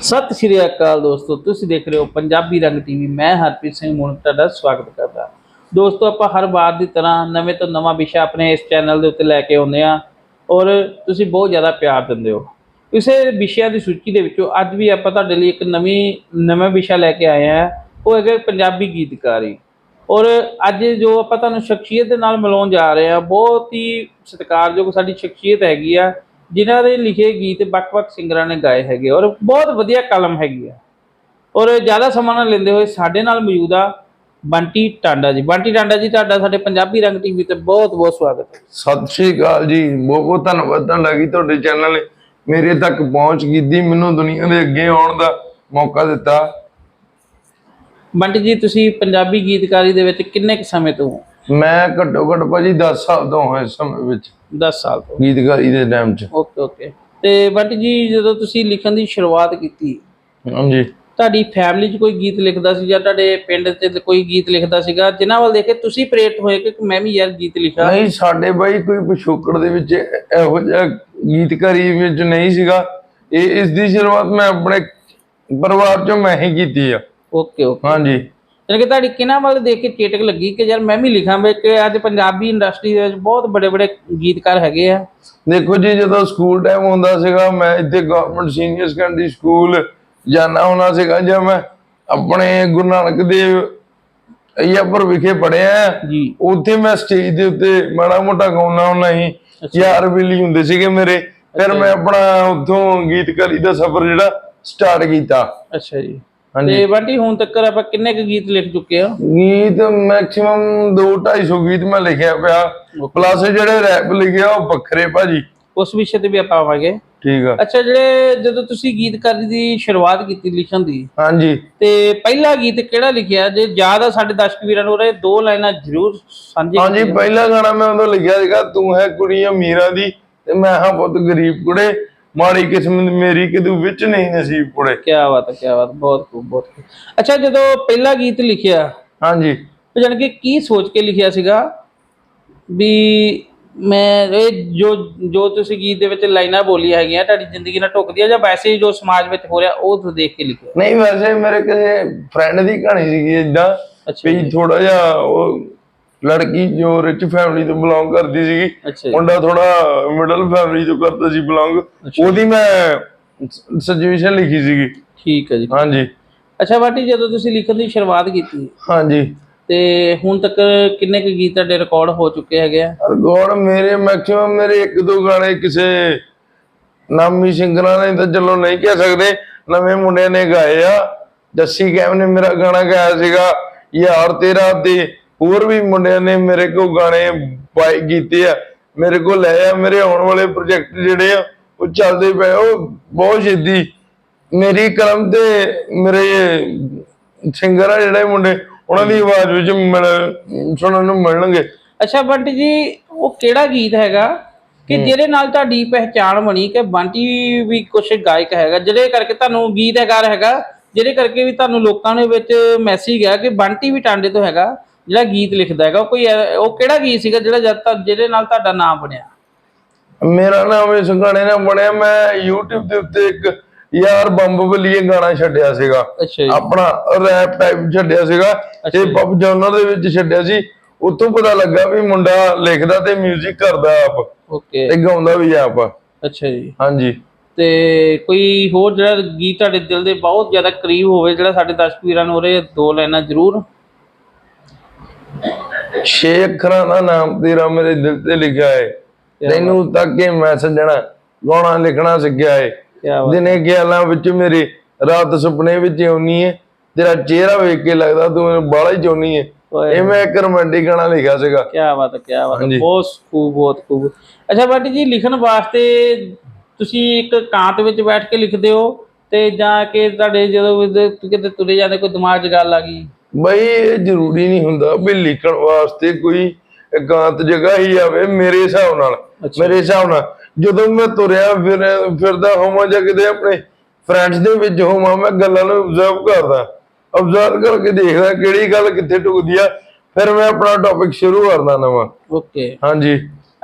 ਸਤਿ ਸ਼੍ਰੀ ਅਕਾਲ ਦੋਸਤੋ, ਤੁਸੀਂ ਦੇਖ ਰਹੇ ਹੋ ਪੰਜਾਬੀ ਰੰਗ ਟੀਵੀ। ਮੈਂ ਹਰਪ੍ਰੀਤ ਸਿੰਘ ਮੁੰਨ ਤੁਹਾਡਾ ਸਵਾਗਤ ਕਰਦਾ। ਦੋਸਤੋ, ਆਪਾਂ ਹਰ ਵਾਰ ਦੀ ਤਰ੍ਹਾਂ ਨਵੇਂ ਤੋਂ ਨਵਾਂ ਵਿਸ਼ਾ ਆਪਣੇ ਇਸ ਚੈਨਲ ਦੇ ਉੱਤੇ ਲੈ ਕੇ ਆਉਂਦੇ ਆ ਔਰ ਤੁਸੀਂ ਬਹੁਤ ਜ਼ਿਆਦਾ ਪਿਆਰ ਦਿੰਦੇ ਹੋ। ਇਸੇ ਵਿਸ਼ਿਆਂ ਦੀ ਸੂਚੀ ਦੇ ਵਿੱਚੋਂ ਅੱਜ ਵੀ ਆਪਾਂ ਤੁਹਾਡੇ ਲਈ ਇੱਕ ਨਵੀਂ, ਨਵਾਂ ਵਿਸ਼ਾ ਲੈ ਕੇ ਆਏ ਆ ਉਹ ਹੈਗਾ ਪੰਜਾਬੀ ਗੀਤਕਾਰੀ। ਔਰ ਅੱਜ ਜੋ ਆਪਾਂ ਤੁਹਾਨੂੰ ਸ਼ਖਸੀਅਤ ਦੇ ਨਾਲ ਮਿਲਾਉਣ ਜਾ ਰਹੇ ਆ ਬਹੁਤ ਹੀ ਸਤਿਕਾਰਯੋਗ ਸਾਡੀ ਸ਼ਖਸੀਅਤ ਹੈਗੀ ਆ। ਜਿਨ੍ਹਾਂ ਦੇ ਲਿਖੇ ਗੀਤ ਵੱਖ-ਵੱਖ ਸਿੰਗਰਾਂ ਨੇ ਗਾਏ ਹੈਗੇ ਔਰ ਬਹੁਤ ਵਧੀਆ ਕਲਮ ਹੈਗੀ ਆ। ਔਰ ਜ਼ਿਆਦਾ ਸਮਾਂ ਨਾ ਲੈਂਦੇ ਹੋਏ ਸਾਡੇ ਨਾਲ ਮੌਜੂਦ ਆ ਬੰਟੀ ਟਾਂਡਾ ਜੀ। ਬੰਟੀ ਟਾਂਡਾ ਜੀ ਤੁਹਾਡਾ ਸਾਡੇ ਪੰਜਾਬੀ ਰੰਗ ਟੀਵੀ ਤੇ ਬਹੁਤ ਬਹੁਤ ਸਵਾਗਤ ਹੈ। ਸਤਿ ਸ਼੍ਰੀ ਅਕਾਲ ਜੀ। ਬਹੁਤ ਬਹੁਤ ਧੰਨਵਾਦ ਤਾਂ ਲੱਗੀ ਤੁਹਾਡੇ ਚੈਨਲ ਨੇ ਮੇਰੇ ਤੱਕ ਪਹੁੰਚ ਕੀਤੀ ਮੈਨੂੰ ਦੁਨੀਆ ਦੇ ਅੱਗੇ ਆਉਣ ਦਾ ਮੌਕਾ ਦਿੱਤਾ। ਬੰਟੀ ਜੀ ਤੁਸੀਂ ਪੰਜਾਬੀ ਗੀਤਕਾਰੀ ਦੇ ਵਿੱਚ ਕਿੰਨੇ ਕੁ ਸਮੇਂ ਤੋਂ ਹੋ? ਮੈਂ ਘੱਟੋ ਘੱਟ ਭਾਜੀ 10 ਸਾਲ ਤੋਂ ਹਾਂ ਇਸ ਸਮੇਂ ਵਿੱਚ। 10 ਸਾਲ ਤੋਂ। ਗੀਤਕਾਰੀ ਦੇ ਟਾਈਮ 'ਚ। ਓਕੇ ਓਕੇ ਤੇ ਬੰਟੀ ਜੀ ਜਦੋਂ ਤੁਸੀਂ ਲਿਖਣ ਦੀ ਸ਼ੁਰੂਆਤ ਕੀਤੀ ਹਾਂਜੀ। ਤੁਹਾਡੀ ਫੈਮਿਲੀ 'ਚ ਕੋਈ ਗੀਤ ਲਿਖਦਾ ਸੀ ਜਾਂ ਤੁਹਾਡੇ ਪਿੰਡ 'ਚ ਕੋਈ ਗੀਤ ਲਿਖਦਾ ਸੀਗਾ ਜਿਨ੍ਹਾਂ ਵੱਲ ਦੇਖ ਕੇ ਤੁਸੀਂ ਪ੍ਰੇਰਿਤ ਹੋਏ ਕਿ ਮੈਂ ਵੀ ਯਾਰ ਗੀਤ ਲਿਖਾਂ? ਨਹੀਂ ਸਾਡੇ ਬਾਈ ਕੋਈ ਪਿਛੋਕੜ ਦੇ ਵਿੱਚ ਇਹੋ ਜਿਹਾ ਗੀਤਕਾਰੀ ਵਿੱਚ ਨਹੀਂ ਸੀਗਾ। ਇਹ ਇਸ ਦੀ ਸ਼ੁਰੂਆਤ ਮੈਂ ਆਪਣੇ ਪਰਿਵਾਰ 'ਚੋਂ ਮੈਂ ਹੀ ਕੀਤੀ ਆ। ਓਕੇ ਓਕੇ ਹਾਂਜੀ। ਯਾਨੀ ਕਿ ਤੁਹਾਡੀ ਕਿਹਨਾਂ ਵੱਲ ਦੇਖ ਕੇ ਚੇਟਕ ਲੱਗੀ ਕਿ ਯਾਰ ਮੈਂ ਵੀ ਲਿਖਾਂ ਵੀ ਕਿ ਅੱਜ ਪੰਜਾਬੀ ਇੰਡਸਟਰੀ ਦੇ ਵਿੱਚ ਬਹੁਤ ਬੜੇ ਬੜੇ ਗੀਤਕਾਰ ਹੈਗੇ ਆ। ਦੇਖੋ ਜੀ ਜਦੋਂ ਸਕੂਲ ਟਾਈਮ ਹੁੰਦਾ ਸੀਗਾ ਮੈਂ ਇੱਥੇ ਗਵਰਨਮੈਂਟ ਸੀਨੀਅਰ ਸੈਕੰਡਰੀ ਸਕੂਲ ਜਾਣਾ ਹੁੰਦਾ ਸੀਗਾ ਜਦ ਮੈਂ ਆਪਣੇ ਗੁਰੂ ਨਾਨਕ ਦੇਵ ਅਯਾਪੁਰ ਵਿਖੇ ਪੜਿਆ ਜੀ। ਉੱਥੇ ਮੈਂ ਸਟੇਜ ਦੇ ਉੱਤੇ ਮਾੜਾ ਮੋਟਾ ਗਾਉਣਾ ਹੁੰਦਾ ਸੀ। ਯਾਰ ਬਿੱਲੀ ਹੁੰਦੇ ਸੀਗੇ ਮੇਰੇ ਫਿਰ ਮੈਂ ਆਪਣਾ ਉੱਥੋਂ ਗੀਤਕਾਰੀ ਦਾ ਸਫ਼ਰ ਜਿਹੜਾ ਸਟਾਰਟ ਕੀਤਾ। ਅੱਛਾ ਜੀ। ਹਾਂਜੀ। ਤੇ ਬੰਟੀ ਹੁਣ ਤੱਕ ਆਪਾਂ ਕਿੰਨੇ ਕੁ ਗੀਤ ਲਿਖ ਚੁੱਕੇ ਆ? ਗੀਤ ਮੈਕਸਿਮਮ 2 250 ਗੀਤ ਮੈਂ ਲਿਖਿਆ ਪਿਆ। ਪਲੱਸ ਜਿਹੜੇ ਰੈਪ ਲਿਖਿਆ ਉਹ ਵੱਖਰੇ ਭਾਜੀ। ਉਸ ਵਿਸ਼ੇ ਤੇ ਵੀ ਆਪਾਂ ਆਵਾਂਗੇ। ਠੀਕ ਆ। ਅੱਛਾ ਜਿਹੜੇ ਜਦੋਂ ਤੁਸੀਂ ਗੀਤਕਾਰੀ ਦੀ ਸ਼ੁਰੂਆਤ ਕੀਤੀ ਲਿਖਣ ਦੀ ਹਾਂਜੀ। ਤੇ ਪਹਿਲਾ ਗੀਤ ਕਿਹੜਾ ਲਿਖਿਆ? ਜੇ ਯਾਦ ਆ ਸਾਡੇ ਦਰਸ਼ਕ ਵੀਰਾਂ ਨੂੰ ਉਹਦੇ ਦੋ ਲਾਈਨਾਂ ਜ਼ਰੂਰ ਸਾਂਝੇ ਹਾਂਜੀ ਪਹਿਲਾ ਗਾਣਾ ਮੈਂ ਉਦੋਂ ਲਿਖਿਆ ਸੀਗਾ ਤੂੰ ਹੈ ਕੁੜੀ ਅਮੀਰਾਂ ਦੀ ਤੇ ਮੈਂ ਹਾਂ ਪੁੱਤ ਗਰੀਬ ਕੁੜੇ। ਮਾੜੀ ਕਿਸਮਤ ਮੇਰੀ ਕਿਦੂ ਵਿੱਚ ਨਹੀਂ ਨਸੀਬ ਕੁੜੇ ਕੀ ਬਾਤ ਹੈ ਕੀ ਬਾਤ ਬਹੁਤ ਖੂਬ ਬਹੁਤ ਖੂਬ। ਅੱਛਾ ਜਦੋਂ ਪਹਿਲਾ ਗੀਤ ਲਿਖਿਆ ਹਾਂਜੀ। ਜਾਣੀ ਕਿ ਕੀ ਸੋਚ ਕੇ ਲਿਖਿਆ ਸੀਗਾ? ਵੀ ਮੈਂ ਇਹ ਜੋ ਜੋ ਤੁਸੀਂ ਗੀਤ ਦੇ ਵਿੱਚ ਲਾਈਨਾਂ ਬੋਲੀਆਂ ਹੈਗੀਆਂ ਤੁਹਾਡੀ ਜ਼ਿੰਦਗੀ ਨਾਲ ਢੁੱਕਦੀਆਂ ਜਾਂ ਵੈਸੇ ਹੀ ਜੋ ਸਮਾਜ ਵਿੱਚ ਹੋ ਰਿਹਾ ਉਹ ਤੁਸੀਂ ਦੇਖ ਕੇ ਲਿਖਿਆ? ਨਹੀਂ ਵੈਸੇ ਮੇਰੇ ਕਿਸੇ ਫਰੈਂਡ ਦੀ ਕਹਾਣੀ ਸੀਗੀ ਇਦਾਂ ਅੱਛਾ ਵੀ ਥੋੜਾ ਜਿਹਾ ਉਹ ਲੜਕੀ ਜੋ ਰਿਚ ਫੈਮਿਲੀ ਤੋਂ ਬਿਲੋਂਗ ਕਰਦੀ ਸੀਗੀ ਮੁੰਡਾ ਥੋੜਾ ਮਿਡਲ ਫੈਮਿਲੀ ਤੋਂ ਕਰਦਾ ਸੀ ਬਿਲੋਂਗ ਉਹਦੀ ਮੈਂ ਸਿਚੁਏਸ਼ਨ ਲਿਖੀ ਸੀਗੀ। ਠੀਕ ਹੈ ਜੀ। ਹਾਂਜੀ। ਅੱਛਾ ਬਾਟੀ ਜਦੋਂ ਤੁਸੀਂ ਲਿਖਣ ਦੀ ਸ਼ੁਰੂਆਤ ਕੀਤੀ ਹਾਂਜੀ। ਤੇ ਹੁਣ ਤੱਕ ਕਿੰਨੇ ਕੁ ਗੀਤ ਤੁਹਾਡੇ ਰਿਕਾਰਡ ਹੋ ਚੁੱਕੇ ਹੈਗੇ ਆ? ਰਿਕਾਰਡ ਮੇਰੇ ਮੈਕਸਿਮਮ ਮੇਰੇ ਇੱਕ ਦੋ ਗਾਣੇ ਕਿਸੇ ਨਾਮੀ ਸਿੰਗਰਾਂ ਨੇ ਤਾਂ ਚਲੋ ਨਹੀਂ ਕਹਿ ਸਕਦੇ। ਨਵੇਂ ਮੁੰਡਿਆਂ ਨੇ ਗਾਏ ਆ। ਜੱਸੀ ਕੈਮ ਨੇ ਮੇਰਾ ਗਾਣਾ ਗਾਇਆ ਸੀਗਾ ਯਾਰ ਤੇਰਾ ਤੇ ਹੋਰ ਵੀ ਮੁੰਡਿਆਂ ਨੇ ਮੇਰੇ ਕੋਲ ਗਾਣੇ ਬਾਈ ਕੀਤੇ ਆ ਮੇਰੇ ਕੋਲ ਲੈ ਆ ਮੇਰੇ ਆਉਣ ਵਾਲੇ ਪ੍ਰੋਜੈਕਟ ਜਿਹੜੇ ਆ ਉਹ ਚੱਲਦੇ ਪਏ ਉਹ ਬਹੁਤ ਛੇਤੀ। ਮੇਰੀ ਕਲਮ ਤੇ ਮੇਰੇ ਸਿੰਗਰ ਆ ਜਿਹੜੇ ਮੁੰਡੇ ਉਹਨਾਂ ਦੀ ਆਵਾਜ਼ ਵਿੱਚ ਮਿਲ ਸੁਣਨ ਨੂੰ ਮਿਲਣਗੇ। ਅੱਛਾ ਬੰਟੀ ਜੀ ਉਹ ਕਿਹੜਾ ਗੀਤ ਹੈਗਾ? ਕਿ ਜਿਹਦੇ ਨਾਲ ਤੁਹਾਡੀ ਪਹਿਚਾਣ ਬਣੀ ਕਿ ਬੰਟੀ ਵੀ ਕੁਛ ਗਾਇਕ ਹੈਗਾ ਜਿਹਦੇ ਕਰਕੇ ਤੁਹਾਨੂੰ ਗੀਤਕਾਰ ਹੈਗਾ ਜਿਹਦੇ ਕਰਕੇ ਵੀ ਤੁਹਾਨੂੰ ਲੋਕਾਂ ਦੇ ਵਿੱਚ ਮੈਸੇਜ ਗਿਆ ਕਿ ਬੰਟੀ ਵੀ ਟਾਂਡੇ ਤੋਂ ਹੈਗਾ। ਜਿਹੜਾ ਗੀਤ ਲਿਖਦਾ ਹੈਗਾ ਉਹ ਕੋਈ ਐ- ਉਹ ਕਿਹੜਾ ਗੀਤ ਸੀਗਾ ਜਿਹੜਾ ਜਦ ਤੱਕ ਜਿਹਦੇ ਨਾਲ ਤੁਹਾਡਾ ਨਾਮ ਬਣਿਆ? ਮੇਰਾ ਨਾਮ ਇਸ ਗਾਣੇ ਨਾਲ ਬਣਿਆ ਮੈਂ YouTube ਦੇ ਉੱਤੇ ਇੱਕ ਯਾਰ ਬੰਬ ਬਲੀਏ ਗਾਣਾ ਛੱਡਿਆ ਸੀਗਾ। ਅੱਛਾ ਜੀ। ਆਪਣਾ ਰੈਪ ਟਾਈਪ ਛੱਡਿਆ ਸੀਗਾ। ਤੇ ਪਬ ਜਨਰ ਦੇ ਵਿੱਚ ਛੱਡਿਆ ਸੀ ਉਤੋਂ ਪਤਾ ਲੱਗਾ ਵੀ ਮੁੰਡਾ ਲਿਖਦਾ ਤੇ 뮤직 ਕਰਦਾ ਆਪ। ਓਕੇ। ਤੇ ਗਾਉਂਦਾ ਵੀ ਆਪ। ਅੱਛਾ ਜੀ। ਹਾਂਜੀ। ਤੇ ਕੋਈ ਹੋਰ ਜਿਹੜਾ ਗੀਤ ਤੁਹਾਡੇ ਦਿਲ ਦੇ ਬਹੁਤ ਜ਼ਿਆਦਾ ਕਰੀਬ ਹੋਵੇ ਜਿਹੜਾ ਸਾਡੇ ਦਰਸ਼ਕ ਵੀਰਾਂ ਨੂੰ ਉਹਦੇ ਦੋ ਲਾਈਨਾਂ ਜ਼ਰੂਰ ਛੇ ਅੱਖਰਾਂ ਦਾ ਨਾਮ ਤੇਰਾ ਮੇਰੇ ਦਿਲ ਤੇ ਲਿਖਿਆ ਹੈ ਤੈਨੂੰ ਤੱਕ ਕੇ ਮੈਂ ਸੱਜਣਾ ਗਾਉਣਾ ਲਿਖਣਾ ਸਿੱਖਿਆ ਹੈ ਦਿਨੇ ਖਿਆਲਾਂ ਵਿੱਚ ਮੇਰੇ ਰਾਤ ਸੁਪਨੇ ਵਿੱਚ ਆਉਣੀ ਹੈ ਤੇਰਾ ਚਿਹਰਾ ਵੇਖ ਕੇ ਲੱਗਦਾ ਤੂੰ ਮੈਨੂੰ ਬਾਹਲਾ ਹੀ ਚਾਹੁੰਦੀ ਹੈ ਇਹ ਮੈਂ ਇੱਕ ਰੋਮਾਂਟਿਕ ਗਾਣਾ ਲਿਖਿਆ ਸੀਗਾ। ਕੀ ਬਾਤ ਹੈ ਕੀ ਬਾਤ। ਹੈ। ਬਹੁਤ ਖੂਬ ਬਹੁਤ ਖੂਬ ਅੱਛਾ ਬਾਟੀ ਜੀ ਲਿਖਣ ਵਾਸਤੇ ਤੁਸੀਂ ਇੱਕ ਕਾਂਤ ਵਿੱਚ ਬੈਠ ਕੇ ਲਿਖਦੇ ਹੋ ਤੇ ਜਾਂ ਕਿ ਤੁਹਾਡੇ ਜਦੋਂ ਕਿਤੇ ਤੁਰੇ ਜਾਂਦੇ ਕੋਈ ਦਿਮਾਗ 'ਚ ਗੱਲ ਆ ਗਈ? ਬਈ ਇਹ ਜ਼ਰੂਰੀ ਨਹੀਂ ਹੁੰਦਾ ਵੀ ਲਿਖਣ ਵਾਸਤੇ ਕੋਈ ਇਕਾਂਤ ਜਗ੍ਹਾ ਹੀ ਆਵੇ ਮੇਰੇ ਹਿਸਾਬ ਨਾਲ। ਮੇਰੇ ਹਿਸਾਬ ਨਾਲ। ਜਦੋਂ ਮੈਂ ਤੁਰਿਆ ਫਿਰ ਫਿਰਦਾ ਹੋਵਾਂ ਜਾਂ ਕਿਤੇ ਆਪਣੇ ਫਰੈਂਡਸ ਦੇ ਵਿੱਚ ਹੋਵਾਂ ਮੈਂ ਗੱਲਾਂ ਨੂੰ ਅਬਜ਼ਰਵ ਕਰਦਾ। ਅਬਜ਼ਰਵ ਕਰਕੇ ਦੇਖਦਾ ਕਿਹੜੀ ਗੱਲ ਕਿੱਥੇ ਟੁਕਦੀ ਆ ਫਿਰ ਮੈਂ ਆਪਣਾ ਟੌਪਿਕ ਸ਼ੁਰੂ ਕਰਦਾ ਨਵਾਂ। ਓਕੇ। ਹਾਂਜੀ।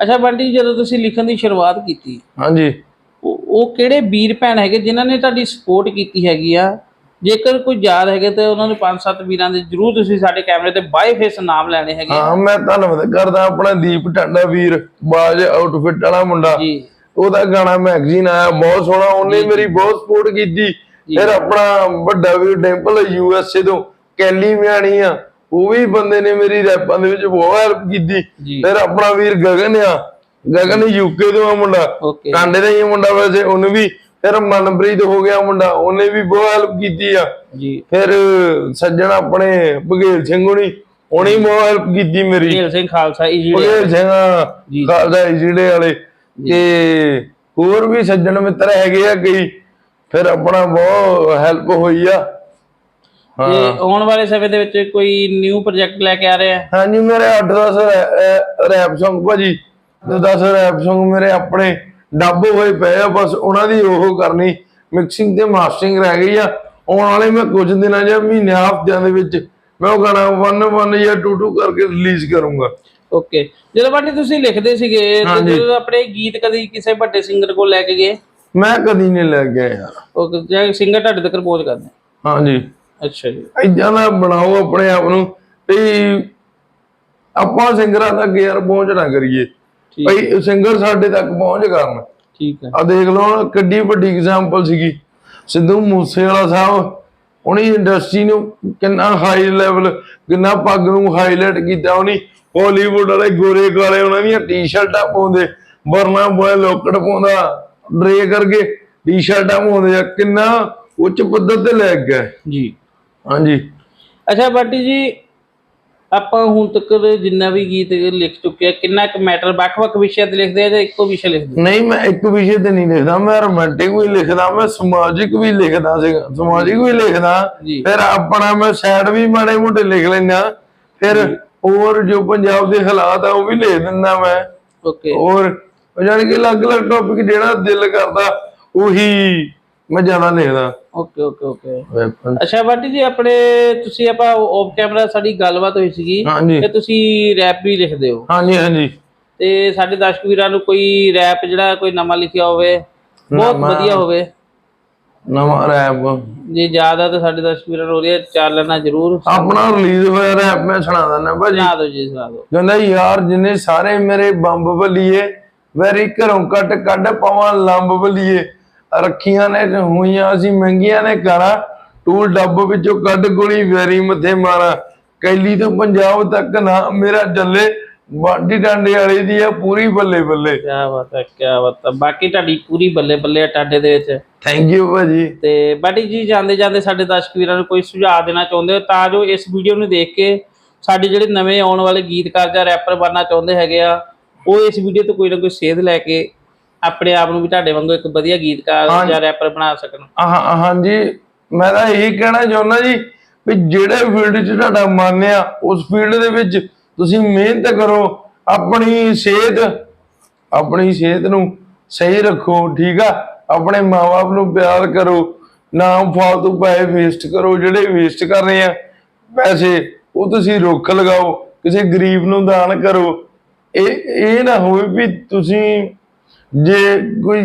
ਅੱਛਾ ਬੰਟੀ ਜਦੋਂ ਤੁਸੀਂ ਲਿਖਣ ਦੀ ਸ਼ੁਰੂਆਤ ਕੀਤੀ ਹਾਂਜੀ। ਉਹ ਕਿਹੜੇ ਵੀਰ ਭੈਣ ਹੈਗੇ ਜਿਨ੍ਹਾਂ ਨੇ ਤੁਹਾਡੀ ਸਪੋਰਟ ਕੀਤੀ ਹੈਗੀ ਆ? ਜੇਕਰ ਕੋਈ ਯਾਦ ਹੈਗੇ ਤੇ ਉਹਨਾਂ ਦੇ ਪੰਜ ਸੱਤ ਵੀਰਾਂ ਦੇ ਜਰੂਰ ਤੁਸੀਂ ਸਾਡੇ ਕੈਮਰੇ ਤੇ ਬਾਈ ਫੇਸ ਨਾਮ ਲੈਣੇ ਹੈਗੇ ਹਾਂ ਮੈਂ ਧੰਨਵਾਦ ਕਰਦਾ ਆਪਣਾ ਦੀਪ ਟਾਂਡਾ ਵੀਰ ਬਾਜ ਆਊਟਫਿਟ ਵਾਲਾ ਮੁੰਡਾ। ਜੀ। ਉਹਦਾ ਗਾਣਾ ਮੈਗਜ਼ੀਨ ਆਇਆ ਬਹੁਤ ਸੋਹਣਾ ਉਹਨੇ ਮੇਰੀ ਬਹੁਤ ਸਪੋਰਟ ਕੀਤੀ। ਫਿਰ ਆਪਣਾ ਵੱਡਾ ਵੀਰ ਡੈਂਪਲ ਯੂ ਐਸ ਏ ਤੋਂ ਕੈਲੀ ਮਿਆਣੀ ਆ। ਉਹ ਵੀ ਬੰਦੇ ਨੇ ਮੇਰੀ ਰੈਪਾਂ ਦੇ ਵਿੱਚ ਬਹੁਤ ਹੈਲਪ ਕੀਤੀ। ਫਿਰ ਆਪਣਾ ਵੀਰ ਗਗਨ ਆ। ਗਗਨ ਯੂਕੇ ਤੋਂ ਆ ਮੁੰਡਾ। ਟਾਂਡੇ ਦਾ ਹੀ ਮੁੰਡਾ ਵੈਸੇ ਉਹਨੇ ਵੀ ਫਿਰ ਮਨਪ੍ਰੀਤ ਹੋ ਗਿਆ ਮੁੰਡਾ ਉਹਨੇ ਵੀ ਬਹੁਤ ਹੈਲਪ ਕੀਤੀ ਆ। ਜੀ। ਫਿਰ ਸੱਜਣ ਆਪਣੇ ਬਘੇਲ ਸਿੰਘ ਹੁਣੀ ਉਹਨੇ ਬਹੁਤ ਹੈਲਪ ਕੀਤੀ ਮੇਰੀ। ਢੇਲ ਸਿੰਘ ਖਾਲਸਾ ਈਜੀ ਬਘੇਲ ਸਿੰਘ। ਖਾਲਦਾ ਜਿਹੜੇ ਵਾਲੇ। ਤੇ ਹੋਰ ਵੀ ਸੱਜਣ ਮਿੱਤਰ ਹੈਗੇ ਆ ਕਈ। ਫਿਰ ਆਪਣਾ ਬਹੁਤ ਹੈਲਪ ਹੋਈ ਆ। ਤੇ ਆਉਣ ਵਾਲੇ ਸਮੇਂ ਦੇ ਵਿੱਚ ਕੋਈ ਨਿਊ ਪ੍ਰੋਜੈਕਟ ਲੈ ਕੇ ਆ ਰਹੇ? ਆ ਹਾਂਜੀ ਮੇਰੇ 8-10 ਰੈਪ Song ਭਾਜੀ। ਤੇ 10 ਰੈਪ Song ਮੇਰੇ ਆਪਣੇ। ਡੱਬ ਹੋਏ ਪਏ ਆ ਬਸ ਉਹਨਾਂ ਦੀ ਉਹ ਕਰਨੀ ਮਿਕਸਿੰਗ ਤੇ ਮਾਸਟਰਿੰਗ ਰਹਿ ਗਈ ਆ। ਆਉਣ ਵਾਲੇ ਮੈਂ ਕੁਝ ਦਿਨਾਂ ਜਾਂ ਮਹੀਨੇ ਹਫ਼ਤਿਆਂ ਦੇ ਵਿੱਚ ਮੈਂ ਉਹ ਗਾਣਾ 1-1 ਜਾਂ 2-2 ਕਰਕੇ ਰਿਲੀਜ਼ ਕਰੂੰਗਾ। ਓਕੇ ਜਦੋਂ ਬਾਟੀ ਤੁਸੀਂ ਲਿਖਦੇ ਸੀਗੇ ਤੇ ਹਾਂਜੀ। ਜਦੋਂ ਆਪਣੇ ਗੀਤ ਕਦੀ ਕਿਸੇ ਵੱਡੇ ਸਿੰਗਰ ਕੋਲ ਲੈ ਕੇ ਗਏ? ਮੈਂ ਕਦੀ ਨਹੀਂ ਲੈ ਗਿਆ ਯਾਰ ਉਹ ਜਾਂ ਸਿੰਗਰ ਤੁਹਾਡੇ ਤੱਕ ਪਹੁੰਚ ਕਰਦੇ? ਹਾਂਜੀ। ਅੱਛਾ ਜੀ। ਏਦਾਂ ਦਾ ਬਣਾਓ ਆਪਣੇ ਆਪ ਨੂੰ ਵੀ ਆਪਾਂ ਸਿੰਗਰਾਂ ਤੱਕ ਯਾਰ ਪਹੁੰਚ ਨਾ ਕਰੀਏ। ਭਈ ਸਿੰਗਰ ਸਾਡੇ ਤੱਕ ਪਹੁੰਚ ਕਰਨ ਠੀਕ ਹੈ। ਆ ਦੇਖ ਲਓ ਕਿੱਡੀ ਵੱਡੀ ਐਗਜ਼ਾਮਪਲ ਸੀਗੀ। ਸਿੱਧੂ ਮੂਸੇਵਾਲਾ ਸਾਹਿਬ ਉਹਨੇ ਇੰਡਸਟਰੀ ਨੂੰ ਕਿੰਨਾ ਹਾਈ ਲੈਵਲ ਕਿੰਨਾ ਪੱਗ ਨੂੰ ਹਾਈਲਾਈਟ ਕੀਤਾ। ਉਹਨੇ ਹਾਲੀਵੁੱਡ ਵਾਲੇ ਗੋਰੇ ਕਾਲੇ ਉਹਨਾਂ ਦੀਆਂ ਟੀ-ਸ਼ਰਟਾਂ ਪਾਉਂਦੇ ਵਰਨਾ ਬੋਏ ਲੋਕੜ ਪਾਉਂਦਾ ਡਰੇ ਕਰਕੇ ਟੀ-ਸ਼ਰਟਾਂ ਪਾਉਂਦੇ ਆ। ਕਿੰਨਾ ਉੱਚ ਪੱਧਰ ਤੇ ਲੈ ਗਿਆ ਜੀ। ਹਾਂਜੀ। ਅੱਛਾ ਬਾਟੀ ਜੀ ਆਪਾਂ ਹੁਣ ਤੱਕ ਜਿੰਨਾ ਵੀ ਗੀਤ ਲਿਖ ਚੁੱਕੇ ਆ ਕਿੰਨਾ ਕੁ ਮੈਟਰ ਵੱਖ-ਵੱਖ ਵਿਸ਼ਿਆਂ ਤੇ ਲਿਖਦੇ ਆ ਜਾਂ ਇੱਕੋ ਵਿਸ਼ਾ ਲਿਖਦੇ? ਨਹੀਂ ਮੈਂ ਇੱਕ ਵਿਸ਼ੇ ਤੇ ਨਹੀਂ ਲਿਖਦਾ ਮੈਂ ਰੋਮਾਂਟਿਕ ਵੀ ਲਿਖਦਾ ਮੈਂ ਸਮਾਜਿਕ ਵੀ ਲਿਖਦਾ ਸੀ ਸਮਾਜਿਕ ਵੀ ਲਿਖਦਾ। ਫਿਰ ਆਪਣਾ ਮੈਂ ਸਾਈਡ ਵੀ ਮਾੜੇ ਮੋਟੇ ਲਿਖ ਲੈਣਾ ਫਿਰ ਹੋਰ ਜੋ ਪੰਜਾਬ ਦੇ ਹਾਲਾਤ ਆ ਉਹ ਵੀ ਲਿਖ ਦਿੰਦਾ ਮੈਂ ਓਕੇ ਹੋਰ ਜਾਨੀ ਕਿ ਅਲੱਗ-ਅਲੱਗ ਟੌਪਿਕ ਜਿਹੜਾ ਦਿਲ ਕਰਦਾ ਉਹੀ ਮੈਂ ਜ਼ਿਆਦਾ ਲਿਖਦਾ ਓਕੇ ਓਕੇ ਓਕੇ। ਅੱਛਾ ਬਾਟੀ ਜੀ ਆਪਣੇ ਤੁਸੀਂ ਆਪਾਂ ਆਫ ਕੈਮਰਾ ਸਾਡੀ ਗੱਲਬਾਤ ਹੋਈ ਸੀਗੀ ਹਾਂਜੀ। ਕਿ ਤੁਸੀਂ ਰੈਪ ਵੀ ਲਿਖਦੇ ਹੋ। ਹਾਂਜੀ ਹਾਂਜੀ। ਤੇ ਸਾਡੇ ਦਰਸ਼ਕ ਵੀਰਾਂ ਨੂੰ ਕੋਈ ਰੈਪ ਜਿਹੜਾ ਕੋਈ ਨਵਾਂ ਲਿਖਿਆ ਹੋਵੇ ਬਹੁਤ ਨਵਾਂ- ਵਧੀਆ ਹੋਵੇ। ਨਵਾਂ ਰੈਪ ਜੇ ਜ਼ਿਆਦਾ ਤਾਂ ਸਾਡੇ ਦਰਸ਼ਕ ਵੀਰਾਂ ਨੂੰ ਉਹਦੇ ਚਾਰ ਲੈਣਾ ਜ਼ਰੂਰ। ਆਪਣਾ ਰਿਲੀਜ਼ ਹੋਇਆ ਰੈਪ ਮੈਂ ਸੁਣਾ ਦਿੰਦਾ ਭਾਜੀ। ਸੁਣਾ ਦਿਓ ਜੀ ਸੁਣਾ ਦਿਓ। ਕਹਿੰਦਾ ਯਾਰ ਜਿੰਨੇ ਸਾਰੇ ਮੇਰੇ ਬੰਬ ਬਲੀਏ ਵੈਰੀ ਘਰੋਂ ਕੱਟ ਕੱਢ ਪਵਾਂ ਲੰਬ ਬਲੀਏ। ਰੱਖੀਆਂ ਨੇ ਹੋਈਆਂ ਅਸੀਂ ਮਹਿੰਗੀਆਂ ਨੇ ਕਾਰਾਂ। ਟੂਲ ਡੱਬ ਵਿੱਚੋਂ ਕੱਢ ਗੋਲੀ ਵੈਰੀ ਮੱਥੇ ਮਾਰਾ। ਕੈਲੀ ਤੋਂ ਪੰਜਾਬ ਤੱਕ ਨਾ ਮੇਰਾ ਚੱਲੇ ਬਾਡੀ ਡਾਂਡੇ ਵਾਲੇ ਦੀ ਆ ਪੂਰੀ ਬੱਲੇ ਬੱਲੇ। ਕੀ ਬਾਤ ਹੈ ਕੀ ਬਾਤ ਹੈ ਬਾਕੀ ਤੁਹਾਡੀ ਪੂਰੀ ਬੱਲੇ ਬੱਲੇ ਆ ਟਾਡੇ ਦੇ ਵਿੱਚ। ਥੈਂਕ ਯੂ ਭਾਜੀ। ਤੇ ਬਾਟੀ ਜੀ ਜਾਂਦੇ ਜਾਂਦੇ ਸਾਡੇ ਦਰਸ਼ਕ ਵੀਰਾਂ ਨੂੰ ਕੋਈ ਸੁਝਾਅ ਦੇਣਾ ਚਾਹੁੰਦੇ ਹੋ ਤਾਂ ਜੋ ਇਸ ਵੀਡੀਓ ਨੂੰ ਦੇਖ ਕੇ ਸਾਡੇ ਜਿਹੜੇ ਨਵੇਂ ਆਉਣ ਵਾਲੇ ਗੀਤਕਾਰ ਜਾਂ ਰੈਪਰ ਬਣਨਾ ਚਾਹੁੰਦੇ ਹੈਗੇ ਆ ਉਹ ਇਸ ਵੀਡੀਓ ਤੋਂ ਕੋਈ ਨਾ ਕੋਈ ਸੇਧ ਲੈ ਕੇ ਆਪਣੇ ਆਪ ਨੂੰ ਵੀ ਤੁਹਾਡੇ ਵਾਂਗੂ ਇੱਕ ਵਧੀਆ ਗੀਤਕਾਰ ਜਾਂ। ਰੈਪਰ ਬਣਾ ਸਕਣ। ਹਾਂ ਹਾਂਜੀ ਮੈਂ ਤਾਂ ਇਹੀ ਕਹਿਣਾ ਚਾਹੁੰਦਾ ਜੀ ਵੀ ਜਿਹੜੇ ਫੀਲਡ 'ਚ ਤੁਹਾਡਾ ਮਨ ਆ ਉਸ ਫੀਲਡ ਦੇ ਵਿੱਚ ਤੁਸੀਂ ਮਿਹਨਤ ਕਰੋ ਆਪਣੀ ਸਿਹਤ ਆਪਣੀ ਸਿਹਤ ਨੂੰ ਸਹੀ ਰੱਖੋ ਠੀਕ ਆ? ਆਪਣੇ ਮਾਪੇ ਨੂੰ ਪਿਆਰ ਕਰੋ ਨਾ ਫਾਲਤੂ ਪੈਸੇ ਵੇਸਟ ਕਰੋ ਜਿਹੜੇ ਵੇਸਟ ਕਰ ਰਹੇ ਆ ਪੈਸੇ ਉਹ ਤੁਸੀਂ ਰੁੱਖ ਲਗਾਓ ਕਿਸੇ ਗਰੀਬ ਨੂੰ ਦਾਨ ਕਰੋ। ਇਹ ਇਹ ਨਾ ਹੋਵੇ ਵੀ ਤੁਸੀਂ ਜੇ ਕੋਈ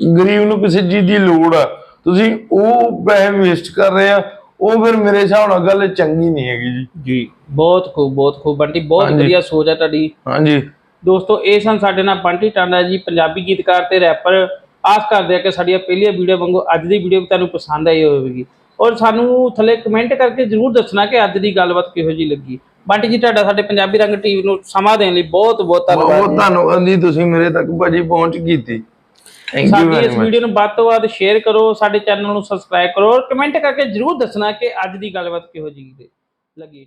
ਗਰੀਬ ਨੂੰ ਕਿਸੇ ਚੀਜ਼ ਦੀ ਲੋੜ ਆ ਤੁਸੀਂ ਉਹ ਪੈਸੇ ਵੇਸਟ ਕਰ ਰਹੇ ਆ ਉਹ ਫਿਰ ਮੇਰੇ ਹਿਸਾਬ ਨਾਲ ਗੱਲ ਚੰਗੀ ਨਹੀਂ ਹੈਗੀ ਜੀ। ਜੀ ਬਹੁਤ ਖੂਬ ਬਹੁਤ ਖੂਬ। ਬੰਟੀ ਬਹੁਤ ਹਾਂਜੀ। ਵਧੀਆ ਸੋਚ ਹੈ ਤੁਹਾਡੀ। ਹਾਂਜੀ। ਦੋਸਤੋ ਇਹ ਸਨ ਸਾਡੇ ਨਾਲ ਬੰਟੀ ਟਾਂਡਾ ਜੀ ਪੰਜਾਬੀ ਗੀਤਕਾਰ ਤੇ ਰੈਪਰ ਆਸ ਕਰਦੇ ਆ ਕਿ ਸਾਡੀਆਂ ਪਹਿਲੀਆਂ ਵੀਡੀਓ ਵਾਂਗੂ ਅੱਜ ਦੀ ਵੀਡੀਓ ਵੀ ਤੁਹਾਨੂੰ ਪਸੰਦ ਆਈ ਹੋਵੇਗੀ। ਔਰ ਸਾਨੂੰ ਥੱਲੇ ਕਮੈਂਟ ਕਰਕੇ ਜਰੂਰ ਦੱਸਣਾ ਕਿ ਅੱਜ ਦੀ ਗੱਲਬਾਤ ਕਿਹੋ ਜੀ ਲੱਗੀ। ਬੰਟੀ ਜੀ ਤੁਹਾਡਾ ਸਾਡੇ ਪੰਜਾਬੀ ਰੰਗ ਟੀਵੀ ਨੂੰ ਸਮਾਂ ਦੇਣ ਲਈ ਬਹੁਤ ਬਹੁਤ ਧੰਨਵਾਦ ਬਹੁਤ ਧੰਨਵਾਦ ਜੀ ਤੁਸੀਂ ਮੇਰੇ ਤੱਕ ਭਾਜੀ ਪਹੁੰਚ ਕੀਤੀ। ਸਾਡੀ ਇਸ ਵੀਡੀਓ ਨੂੰ ਵੱਧ ਤੋਂ ਵੱਧ ਸ਼ੇਅਰ ਕਰੋ ਸਾਡੇ ਚੈਨਲ ਨੂੰ ਸਬਸਕ੍ਰਾਈਬ ਕਰੋ ਔਰ ਕਮੈਂਟ ਕਰਕੇ ਜਰੂਰ ਦੱਸਣਾ ਕਿ ਅੱਜ ਦੀ ਗੱਲਬਾਤ ਕਿਹੋ ਜੀ ਲੱਗੀ।